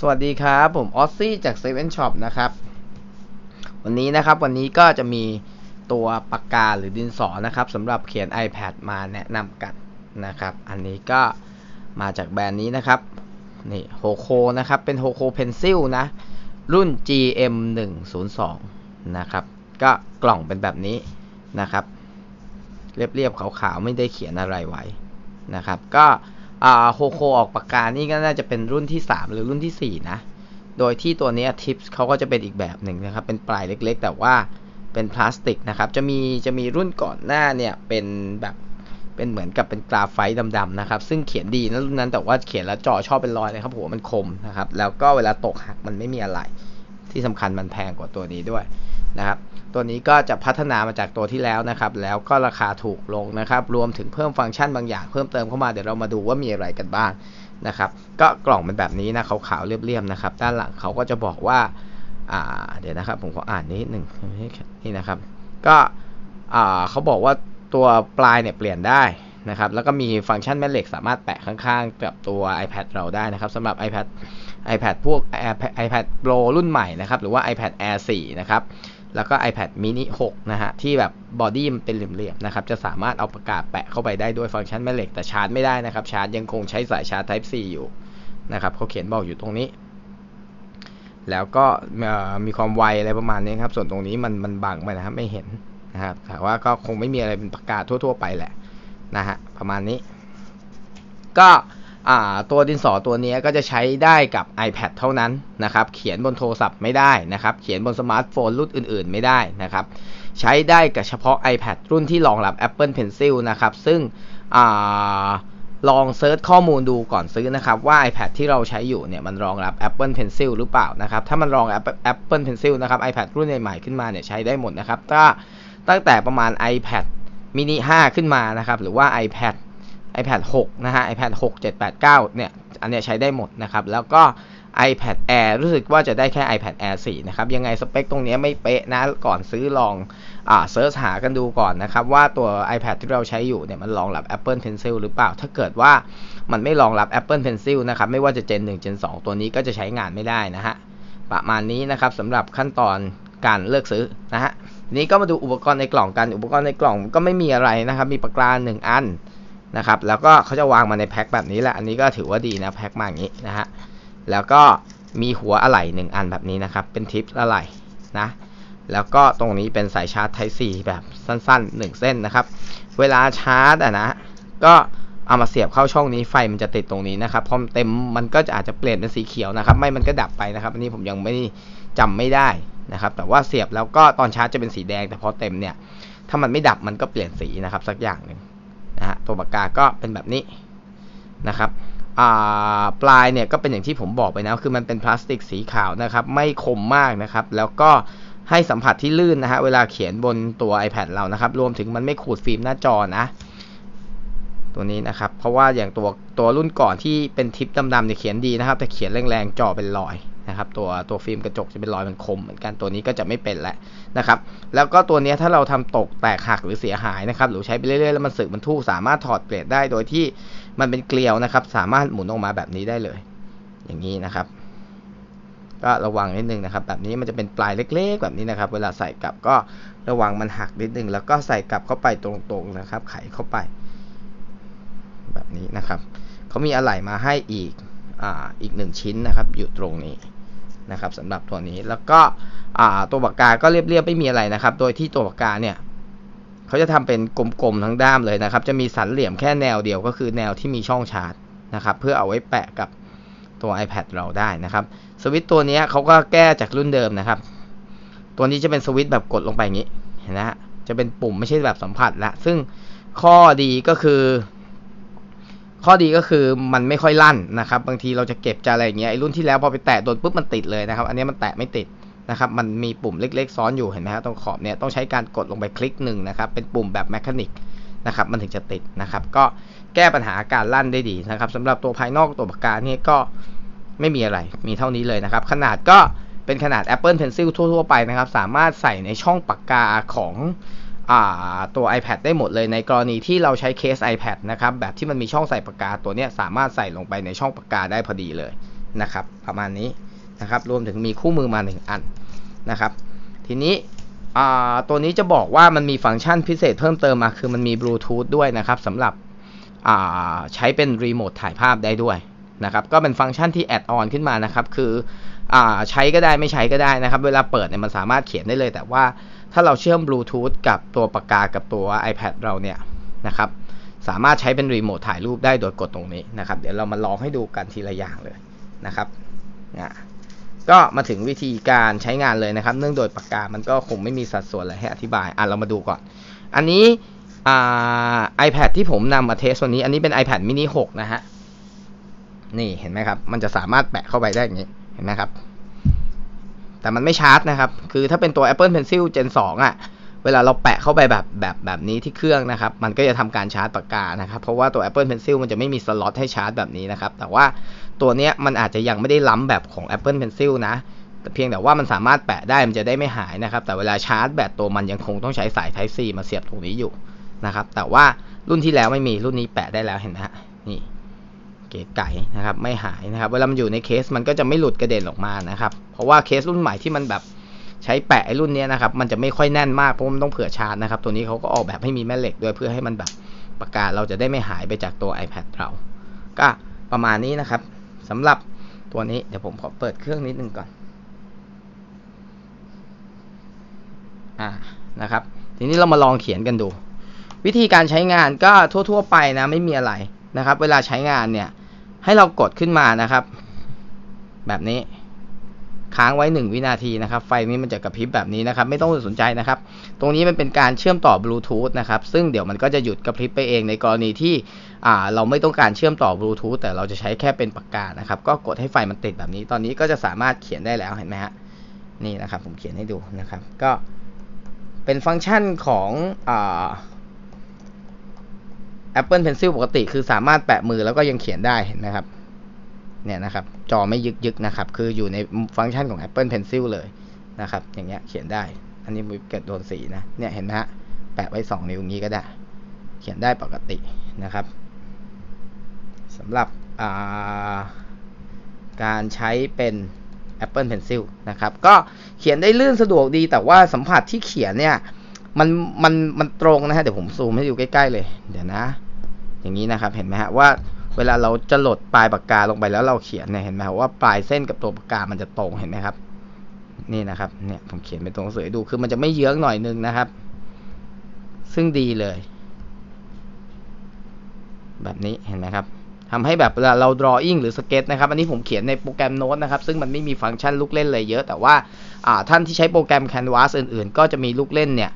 สวัสดีครับ ผมออซซี่จากเซเว่นช็อปนะครับ วันนี้นะครับวันนี้ก็จะมีตัวปากกาหรือดินสอนะครับสำหรับเขียน iPad มาแนะนำกันนะครับ อันนี้ก็มาจากแบรนด์นี้นะครับนี่โฮโคนะครับเป็นโฮโคเพนซิลนะ รุ่น GM 1 0 2นะครับ ก็กล่องเป็นแบบนี้นะครับ เรียบๆขาวๆ ไม่ได้เขียนอะไรไว้นะครับ ก็่าโฮโคออกปากกานี่ก็น่าจะเป็นรุ่นที่ 3 หรือรุ่นที่ 4 นะ โดยที่ตัวนี้ทิปส์เขาก็จะเป็นอีกแบบหนึ่งนะครับ เป็นปลายเล็กๆ แต่ว่าเป็นพลาสติกนะครับ จะมีจะมีรุ่นก่อนหน้าเนี่ยเป็นแบบเป็นเหมือนกับเป็นกราไฟต์ดำๆนะครับ ซึ่งเขียนดีนะรุ่นนั้นแต่ว่าเขียนแล้วจอชอบเป็นรอยเลยครับหัวมันคมนะครับ แล้วก็เวลาตกหักมันไม่มีอะไร ที่สำคัญมันแพงกว่าตัวนี้ด้วยนะครับตัวนี้ก็จะพัฒนามาจากตัวที่แล้วนะครับ แล้วก็ราคาถูกลงนะครับ รวมถึงเพิ่มฟังก์ชันบางอย่างเพิ่มเติมเข้ามาเดี๋ยวเรามาดูว่ามีอะไรกันบ้างนะครับ ก็กล่องเป็นแบบนี้นะขาวๆเรียบๆนะครับ ด้านหลังเขาก็จะบอกว่าอ่าเดี๋ยวนะครับผมขออ่านนิดหนึ่งนี่นะครับ ก็อ่าเขาบอกว่าตัวปลายเนี่ยเปลี่ยนได้นะครับ แล้วก็มีฟังก์ชันแม่เหล็กสามารถแปะข้างๆกับตัว iPad เราได้นะครับสำหรับ iPad iPad พวก iPad Pro รุ่นใหม่นะครับหรือว่า iPad Air 4 นะครับแล้วก็ iPad mini 6 นะฮะ ที่แบบบอดี้มันเป็นเหลี่ยมๆนะครับ จะสามารถเอาปากกาแปะเข้าไปได้ด้วยฟังก์ชันแม่เหล็กแต่ชาร์จไม่ได้นะครับ ชาร์จยังคงใช้สายชาร์จ Type C อยู่นะครับเขาเขียนบอกอยู่ตรงนี้ แล้วก็มีความไวอะไรประมาณนี้ครับ ส่วนตรงนี้มันมันบังไปนะครับ ไม่เห็นนะครับแต่ว่าก็คงไม่มีอะไรเป็นปากกาทั่ว ๆ ไปแหละนะฮะประมาณนี้ ก็ ตัวดินสอตัวนี้ก็จะใช้ได้กับ iPad เท่านั้นนะครับ เขียนบนโทรศัพท์ไม่ได้นะครับ เขียนบนสมาร์ทโฟนรุ่นอื่น ๆ ไม่ได้นะครับ ใช้ได้กับเฉพาะ iPad รุ่นที่รองรับ Apple Pencil นะครับ ซึ่งอลองเซิร์ชข้อมูลดูก่อนซื้อนะครับ ว่า iPad ที่เราใช้อยู่เนี่ยมันรองรับ Apple Pencil หรือเปล่านะครับ ถ้ามันรอง Apple Pencil นะครับ iPad รุ่นใหม่ๆขึ้นมาเนี่ยใช้ได้หมดนะครับถ้าตั้งแต่ประมาณ iPad mini 5 ขึ้นมานะครับ หรือว่า iPad iPad 6 นะฮะ iPad 6 7 8 9 เนี่ย อันเนี้ยใช้ได้หมดนะครับ แล้วก็ iPad Air รู้สึกว่าจะได้แค่ iPad Air 4 นะครับ ยังไงสเปคตรงนี้ไม่เป๊ะนะ ก่อนซื้อลองอ่าเซิร์ชหากันดูก่อนนะครับ ว่าตัว iPad ที่เราใช้อยู่เนี่ยมันรองรับ Apple Pencil หรือเปล่า ถ้าเกิดว่ามันไม่รองรับ Apple Pencil นะครับ ไม่ว่าจะ Gen 1 Gen 2 ตัวนี้ก็จะใช้งานไม่ได้นะฮะ ประมาณนี้นะครับสำหรับขั้นตอนการเลือกซื้อนะฮะนี้ก็มาดูอุปกรณ์ในกล่องกัน อุปกรณ์ในกล่องก็ไม่มีอะไรนะครับ มีปากกาหนึ่งอัน นะครับแล้วก็เขาจะวางมาในแพ็คแบบนี้แหละอันนี้ก็ถือว่าดีนะแพ็คมาอย่างนี้นะฮะแล้วก็มีหัวอะไหล่1อันแบบนี้นะครับ เป็นทิปอะไหล่นะแล้วก็ตรงนี้เป็นสายชาร์จ Type C แบบสั้นๆ 1 เส้นนะครับ เวลาชาร์จอะนะ ก็เอามาเสียบเข้าช่องนี้ไฟมันจะติดตรงนี้นะครับพอเต็มมันก็จะอาจจะเปลี่ยนเป็นสีเขียวนะครับ ไม่มันก็ดับไปนะครับ อันนี้ผมยังไม่จำไม่ได้นะครับ แต่ว่าเสียบแล้วก็ตอนชาร์จจะเป็นสีแดง แต่พอเต็มเนี่ย ถ้ามันไม่ดับมันก็เปลี่ยนสีนะครับสักอย่างหนึ่ง ฮะตัวปากกาก็เป็นแบบนี้นะครับปลายเนี่ยก็เป็นอย่างที่ผมบอกไปนะคือมันเป็นพลาสติกสีขาวนะครับ ไม่คมมากนะครับ แล้วก็ให้สัมผัสที่ลื่นนะฮะเวลาเขียนบนตัว iPad เรานะครับ รวมถึงมันไม่ขูดฟิล์มหน้าจอนะ ตัวนี้นะครับ เพราะว่าอย่างตัวตัวรุ่นก่อนที่เป็นทิปดำๆเนี่ยเขียนดีนะครับ แต่เขียนแรงๆจอเป็นรอย นะครับตัวตัวฟิล์มกระจกจะเป็นรอยมันคมเหมือนกันตัวนี้ก็จะไม่เป็นแล้วนะครับแล้วก็ตัวนี้ถ้าเราทำตกแตกหักหรือเสียหายนะครับหรือใช้ไปเรื่อยๆแล้วมันสึกมันทู่สามารถถอดเปลี่ยนได้โดยที่มันเป็นเกลียวนะครับ สามารถหมุนออกมาแบบนี้ได้เลย อย่างนี้นะครับ ก็ระวังนิดนึงนะครับ แบบนี้มันจะเป็นปลายเล็ก ๆ แบบนี้นะครับ เวลาใส่กลับก็ระวังมันหักนิดนึง แล้วก็ใส่กลับเข้าไปตรงๆนะครับ ไขเข้าไป แบบนี้นะครับเขามีอะไหล่มาให้อีกอ่าอีกหนึ่งชิ้นนะครับ อยู่ตรงนี้ นะครับสำหรับตัวนี้แล้วก็ตัวปากกาก็เรียบๆไม่มีอะไรนะครับ โดยที่ตัวปากกาเนี่ยเขาจะทำเป็นกลมๆทั้งด้ามเลยนะครับ จะมีสันเหลี่ยมแค่แนวเดียวก็คือแนวที่มีช่องชาร์จนะครับ เพื่อเอาไว้แปะกับตัว iPad เราได้นะครับสวิตตัวนี้เขาก็แก้จากรุ่นเดิมนะครับ ตัวนี้จะเป็นสวิตแบบกดลงไปอย่างนี้เห็นไหมฮะจะเป็นปุ่มไม่ใช่แบบสัมผัสละซึ่งข้อดีก็คือ ข้อดีก็คือมันไม่ค่อยลั่นนะครับบางทีเราจะเก็บจะอะไรอย่างเงี้ยไอ้รุ่นที่แล้วพอไปแตะโดนปุ๊บมันติดเลยนะครับ อันนี้มันแตะไม่ติดนะครับมันมีปุ่มเล็ก ๆ ซ้อนอยู่เห็นไหมครับตรงขอบเนี่ยต้องใช้การกดลงไปคลิกหนึ่งนะครับเป็นปุ่มแบบแมชชีนิกนะครับมันถึงจะติดนะครับ ก็แก้ปัญหาการลั่นได้ดีนะครับสำหรับตัวภายนอกตัวปากกาเนี่ยก็ไม่มีอะไรมีเท่านี้เลยนะครับ ขนาดก็เป็นขนาด Apple Pencil ทั่ว ๆ ไปนะครับ สามารถใส่ในช่องปากกาของ ตัว iPad ได้หมดเลยในกรณีที่เราใช้เคส iPad นะครับ แบบที่มันมีช่องใส่ปากกาตัวนี้สามารถใส่ลงไปในช่องปากกาได้พอดีเลยนะครับ ประมาณนี้นะครับ รวมถึงมีคู่มือมาหนึ่งอันนะครับ ทีนี้ตัวนี้จะบอกว่ามันมีฟังก์ชันพิเศษเพิ่มเติมมาคือมันมีบลูทูธด้วยนะครับสำหรับใช้เป็นรีโมทถ่ายภาพได้ด้วย นะครับก็เป็นฟังก์ชันที่แอดออนขึ้นมานะครับคืออใช้ก็ได้ไม่ใช้ก็ได้นะครับ เวลาเปิดเนี่ยมันสามารถเขียนได้เลย แต่ว่าถ้าเราเชื่อมบลูทูธกับตัวปากกากับตัว iPad เราเนี่ยนะครับสามารถใช้เป็นรีโมทถ่ายรูปได้โดยกดตรงนี้นะครับเดี๋ยวเรามาลองให้ดูกันทีละอย่างเลยนะครับนะก็มาถึงวิธีการใช้งานเลยนะครับ เนื่องโดยปากกา มันก็คงไม่มีสัดส่วนอะไรให้อธิบายอะเรามาดูก่อน อันนี้ iPad ที่ผมนำมาเทสวันนี้ อันนี้เป็น iPad mini 6 นะฮะ นี่เห็นไหมครับ มันจะสามารถแปะเข้าไปได้อย่างนี้ เห็นไหมครับ แต่มันไม่ชาร์จนะครับ คือถ้าเป็นตัว Apple Pencil Gen 2 อะ เวลาเราแปะเข้าไปแบบแบบแบบนี้ที่เครื่องนะครับ มันก็จะทำการชาร์จปากกานะครับ เพราะว่าตัว Apple Pencil มันจะไม่มีสล็อตให้ชาร์จแบบนี้นะครับ แต่ว่าตัวเนี้ยมันอาจจะยังไม่ได้ล้ำแบบของ Apple Pencil นะเพียงแต่ว่ามันสามารถแปะได้มันจะได้ไม่หายนะครับ แต่เวลาชาร์จแบตตัวมันยังคงต้องใช้สาย Type C มาเสียบตรงนี้อยู่นะครับ แต่ว่ารุ่นที่แล้วไม่มีรุ่นนี้แปะได้แล้วเห็นไหมฮะนี่ เก๋ไก่นะครับไม่หายนะครับเวลามันอยู่ในเคสมันก็จะไม่หลุดกระเด็นออกมานะครับ เพราะว่าเคสรุ่นใหม่ที่มันแบบใช้แปะไอ้รุ่นนี้นะครับมันจะไม่ค่อยแน่นมากเพราะมันต้องเผื่อชาร์จนะครับตัวนี้เขาก็ออกแบบให้มีแม่เหล็กด้วยเพื่อให้มันแบบปากกาเราจะได้ไม่หายไปจากตัว iPad เราก็ประมาณนี้นะครับสำหรับตัวนี้เดี๋ยวผมขอเปิดเครื่องนิดนึงก่อนอ่านะครับ ทีนี้เรามาลองเขียนกันดู วิธีการใช้งานก็ทั่ว ๆ ไปนะไม่มีอะไรนะครับ เวลาใช้งานเนี่ย ให้เรากดขึ้นมานะครับ แบบนี้ค้างไว้ 1 วินาทีนะครับ ไฟนี้มันจะกระพริบแบบนี้นะครับ ไม่ต้องสนใจนะครับ ตรงนี้มันเป็นการเชื่อมต่อบลูทูธนะครับ ซึ่งเดี๋ยวมันก็จะหยุดกระพริบไปเองในกรณีที่เราไม่ต้องการเชื่อมต่อบลูทูธแต่เราจะใช้แค่เป็นปากกานะครับ ก็กดให้ไฟมันติดแบบนี้ ตอนนี้ก็จะสามารถเขียนได้แล้วเห็นไหมฮะ นี่นะครับ ผมเขียนให้ดูนะครับ ก็เป็นฟังก์ชันของอ Apple Pencil ปกติคือสามารถแปะมือแล้วก็ยังเขียนได้เห็นไหมครับ เนี่ยนะครับ จอไม่ยึกยึกนะครับ คืออยู่ในฟังก์ชันของ Apple Pencil เลยนะครับ อย่างเงี้ยเขียนได้ อันนี้วิบเกิดโดนสีนะ เนี่ยเห็นไหมฮะ แปะไว้ 2 นิ้วงี้ก็ได้ เขียนได้ปกตินะครับสำหรับการใช้เป็น Apple Pencil นะครับ ก็เขียนได้ลื่นสะดวกดีแต่ว่าสัมผัสที่เขียนเนี่ย มันมันมันตรงนะฮะเดี๋ยวผมซูมให้ดูใกล้ๆเลย เดี๋ยวนะ อย่างนี้นะครับเห็นไหมฮะว่าเวลาเราจะหลดปลายปากกาลงไปแล้วเราเขียนเนี่ยเห็นไหมว่าปลายเส้นกับตัวปากกามันจะตรงเห็นไหมครับ นี่นะครับเนี่ยผมเขียนเป็นตัวหนังสือดูคือมันจะไม่เยื้องหน่อยนึงนะครับ ซึ่งดีเลย แบบนี้เห็นไหมครับทำให้แบบเวลาเรา drawing หรือ sketch นะครับอันนี้ผมเขียนในโปรแกรมโน้ตนะครับ ซึ่งมันไม่มีฟังก์ชันลูกเล่นเลยเยอะ แต่ว่าท่านที่ใช้โปรแกรม Canvas อื่นๆ ก็จะมีลูกเล่นเนี่ย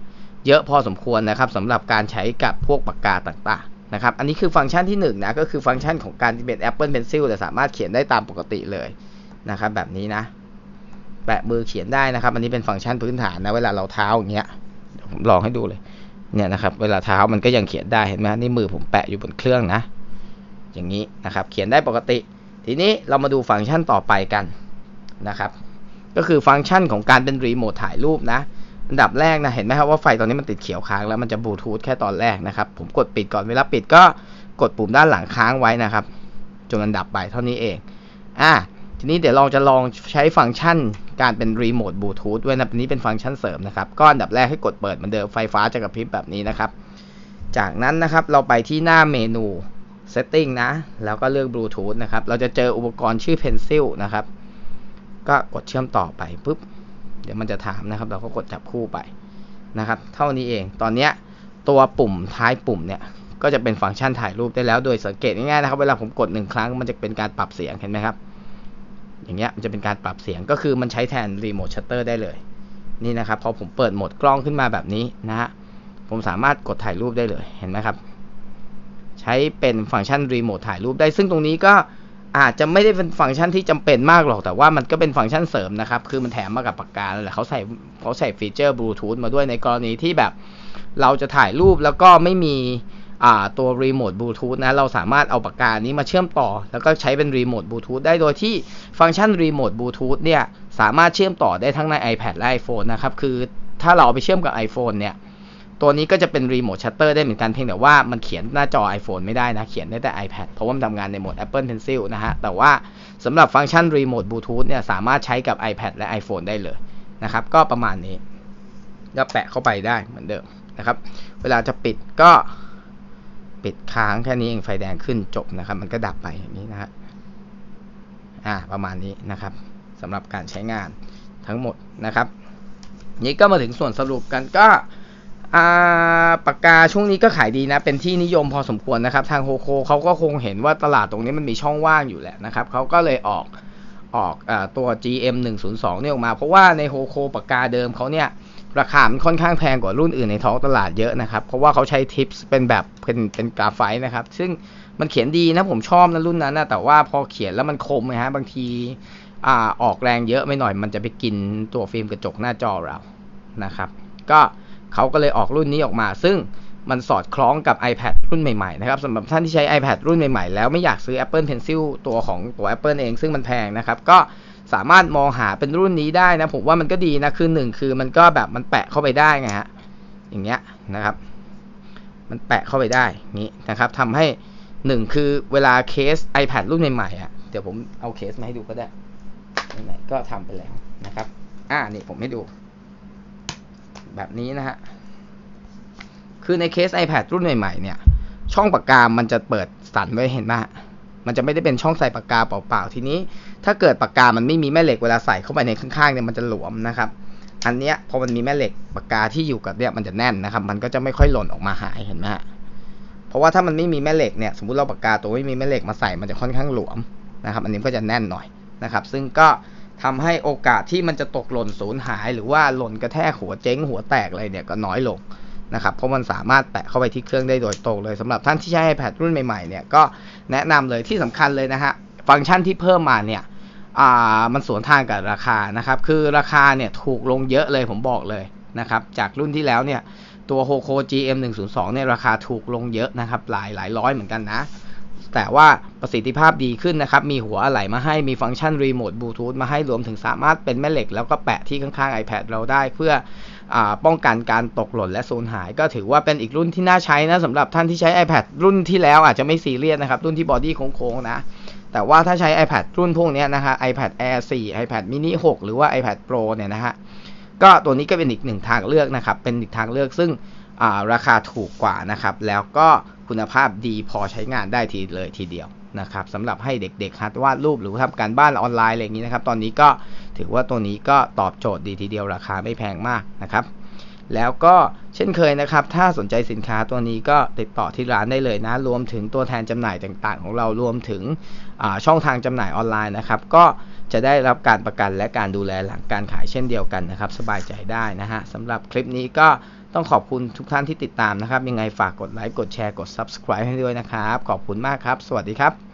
เยอะพอสมควรนะครับสำหรับการใช้กับพวกปากกาต่างๆนะครับอันนี้คือฟังก์ชันที่1นนะก็คือฟังก์ชันของการที่เป็น Apple Pencil แต่สามารถเขียนได้ตามปกติเลยนะครับแบบนี้นะ แปะมือเขียนได้นะครับ อันนี้เป็นฟังก์ชันพื้นฐานนะเวลาเราเท้าอย่างเงี้ยผมลองให้ดูเลยเนี่ยนะครับเวลาเท้ามันก็ยังเขียนได้เห็นไหมนี่มือผมแปะอยู่บนเครื่องนะ อย่างนี้นะครับเขียนได้ปกติ ทีนี้เรามาดูฟังก์ชันต่อไปกันนะครับ ก็คือฟังก์ชันของการเป็นรีโมทถ่ายรูปนะ อันดับแรกนะเห็นไหมครับว่าไฟตอนนี้มันติดเขียวค้างแล้วมันจะบลูทูธแค่ตอนแรกนะครับ ผมกดปิดก่อนเวลาปิดก็กดปุ่มด้านหลังค้างไว้นะครับจนมันดับไปเท่านี้เองอ่าทีนี้เดี๋ยวลองจะลองใช้ฟังก์ชันการเป็นรีโมทบลูทูธด้วยนะนี้เป็นฟังก์ชันเสริมนะครับก็อันดับแรกให้กดเปิดเหมือนเดิมไฟฟ้าจะกระพริบแบบนี้นะครับ จากนั้นนะครับเราไปที่หน้าเมนู setting นะ แล้วก็เลือกบลูทูธนะครับ เราจะเจออุปกรณ์ชื่อ pencil นะครับ ก็กดเชื่อมต่อไปปุ๊บ เดี๋ยวมันจะถามนะครับ เราก็กดจับคู่ไปนะครับ เท่านี้เอง ตอนนี้ตัวปุ่มท้ายปุ่มเนี่ย ก็จะเป็นฟังก์ชันถ่ายรูปได้แล้ว โดยสังเกตง่ายๆนะครับ เวลาผมกดหนึ่งครั้งมันจะเป็นการปรับเสียงเห็นไหมครับ อย่างเงี้ยมันจะเป็นการปรับเสียง ก็คือมันใช้แทนรีโมทชัตเตอร์ได้เลย นี่นะครับ พอผมเปิดโหมดกล้องขึ้นมาแบบนี้นะฮะ ผมสามารถกดถ่ายรูปได้เลย เห็นไหมครับ ใช้เป็นฟังก์ชันรีโมทถ่ายรูปได้ ซึ่งตรงนี้ก็ อาจจะไม่ได้เป็นฟังก์ชันที่จำเป็นมากหรอก แต่ว่ามันก็เป็นฟังก์ชันเสริมนะครับ คือมันแถมมากับปากกาแหละเขาใส่เขาใส่ฟีเจอร์บลูทูธมาด้วยในกรณีที่แบบ เราจะถ่ายรูปแล้วก็ไม่มีตัวรีโมทบลูทูธนะเราสามารถเอาปากกานี้มาเชื่อมต่อ แล้วก็ใช้เป็นรีโมทบลูทูธได้โดยที่ฟังก์ชันรีโมทบลูทูธเนี่ยสามารถเชื่อมต่อได้ทั้งใน iPad และ iPhone นะครับ คือถ้าเราเอาไปเชื่อมกับ iPhone เนี่ย ตัวนี้ก็จะเป็นรีโมทชัตเตอร์ได้เหมือนกันเพียงแต่ว่ามันเขียนหน้าจอ iPhone ไม่ได้นะ เขียนได้แต่ iPad เพราะว่ามันทำงานในโหมด Apple Pencil นะฮะ แต่ว่าสำหรับฟังก์ชันรีโมทบลูทูธเนี่ยสามารถใช้กับ iPad และ iPhone ได้เลยนะครับ ก็ประมาณนี้ก็แปะเข้าไปได้เหมือนเดิมนะครับ เวลาจะปิดก็ปิดค้างแค่นี้เองไฟแดงขึ้นจบนะครับ มันก็ดับไปอย่างนี้นะฮะอ่าประมาณนี้นะครับสำหรับการใช้งานทั้งหมดนะครับ นี้ก็มาถึงส่วนสรุปกันก็ ปากกาช่วงนี้ก็ขายดีนะ เป็นที่นิยมพอสมควรนะครับ ทางโฮโคเขาก็คงเห็นว่าตลาดตรงนี้มันมีช่องว่างอยู่แหละนะครับเขาก็เลยออกออกอตัว GM 102เนี่ยออกมา เพราะว่าในโฮโคปากกาเดิมเขาเนี่ยราคามันค่อนข้างแพงกว่ารุ่นอื่นในท้องตลาดเยอะนะครับ เพราะว่าเขาใช้ทิปส์เป็นแบบเป็นเป็นกราไฟนะครับ ซึ่งมันเขียนดีนะผมชอบนะรุ่นนั้นนะแต่ว่าพอเขียนแล้วมันคมนะฮะบางทีอ่าออกแรงเยอะไม่หน่อยมันจะไปกินตัวฟิล์มกระจกหน้าจอเรานะครับ ก็ เขาก็เลยออกรุ่นนี้ออกมา ซึ่งมันสอดคล้องกับ iPad รุ่นใหม่ๆนะครับสำหรับท่านที่ใช้ iPad รุ่นใหม่ๆ แล้วไม่อยากซื้อ Apple Pencil ตัวของตัว Apple เอง ซึ่งมันแพงนะครับ ก็สามารถมองหาเป็นรุ่นนี้ได้นะ ผมว่ามันก็ดีนะ คือหนึ่งคือมันก็แบบมันแปะเข้าไปได้ไงฮะ อย่างเงี้ยนะครับ มันแปะเข้าไปได้นี้นะครับทำให้หนึ่งคือเวลาเคส iPad รุ่นใหม่ๆอะ เดี๋ยวผมเอาเคสมาให้ดูก็ได้ไหนก็ทำไปแล้วนะครับ อ่า นี่ผมให้ดู แบบนี้นะฮะ คือในเคส iPad รุ่นใหม่ๆเนี่ย ช่องปากกา มันจะเปิดสันไว้เห็นไหมฮะมันจะไม่ได้เป็นช่องใส่ปากกาเปล่าๆ ทีนี้ ถ้าเกิดปากกา มันไม่มีแม่เหล็กเวลาใส่เข้าไปในข้างๆเนี่ย มันจะหลวมนะครับ อันเนี้ยพอมันมีแม่เหล็กปากกาที่อยู่กับเนี่ยมันจะแน่นนะครับ มันก็จะไม่ค่อยหล่นออกมาหายเห็นไหมฮะ เพราะว่าถ้ามันไม่มีแม่เหล็กเนี่ย สมมติเราปากกาตัวไม่มีแม่เหล็กมาใส่ มันจะค่อนข้างหลวมนะครับ อันนี้ก็จะแน่นหน่อยนะครับ ซึ่งก็ ทำให้โอกาสที่มันจะตกหล่นสูญหาย หรือว่าหล่นกระแทกหัวเจ๊งหัวแตกอะไรเนี่ยก็น้อยลงนะครับเพราะมันสามารถแปะเข้าไปที่เครื่องได้โดยตรงเลยสำหรับท่านที่ใช้ iPad รุ่นใหม่ๆเนี่ยก็แนะนำเลยที่สำคัญเลยนะฮะฟังก์ชันที่เพิ่มมาเนี่ยอ่ามันสวนทางกับราคานะครับคือราคาเนี่ยถูกลงเยอะเลยผมบอกเลยนะครับจากรุ่นที่แล้วเนี่ยตัว Hoco GM 102เนี่ยราคาถูกลงเยอะนะครับหลายหลายร้อยเหมือนกันนะ แต่ว่าประสิทธิภาพดีขึ้นนะครับ มีหัวอะไหล่มาให้ มีฟังก์ชันรีโมทบลูทูธมาให้ รวมถึงสามารถเป็นแม่เหล็ก แล้วก็แปะที่ข้างๆ iPad เราได้เพื่ออป้องกันการตกหล่นและสูญหาย ก็ถือว่าเป็นอีกรุ่นที่น่าใช้นะสำหรับท่านที่ใช้ iPad รุ่นที่แล้วอาจจะไม่ซีเรียสนะครับ รุ่นที่บอดี้โค้งๆนะ แต่ว่าถ้าใช้ iPad รุ่นพวกนี้นะฮะ iPad Air 4 iPad mini 6 หรือว่า iPad Pro เนี่ยนะฮะ ก็ตัวนี้ก็เป็นอีกหนึ่งทางเลือกนะครับ เป็นอีกทางเลือกซึ่ง ราคาถูกกว่านะครับ แล้วก็คุณภาพดีพอใช้งานได้ทีเลยทีเดียวนะครับสำหรับให้เด็กๆหัดวาดรูปหรือทำการบ้านออนไลน์อะไรอย่างนี้นะครับ ตอนนี้ก็ถือว่าตัวนี้ก็ตอบโจทย์ดีทีเดียวราคาไม่แพงมากนะครับแล้วก็เช่นเคยนะครับ ถ้าสนใจสินค้าตัวนี้ก็ติดต่อที่ร้านได้เลยนะ รวมถึงตัวแทนจำหน่ายต่างๆ ของเรา รวมถึงช่องทางจำหน่ายออนไลน์นะครับ ก็จะได้รับการประกันและการดูแลหลังการขายเช่นเดียวกันนะครับ สบายใจได้นะฮะสำหรับคลิปนี้ก็ ต้องขอบคุณทุกท่านที่ติดตามนะครับ ยังไงฝากกดไลค์ กดแชร์ กด subscribe ให้ด้วยนะครับ ขอบคุณมากครับ สวัสดีครับ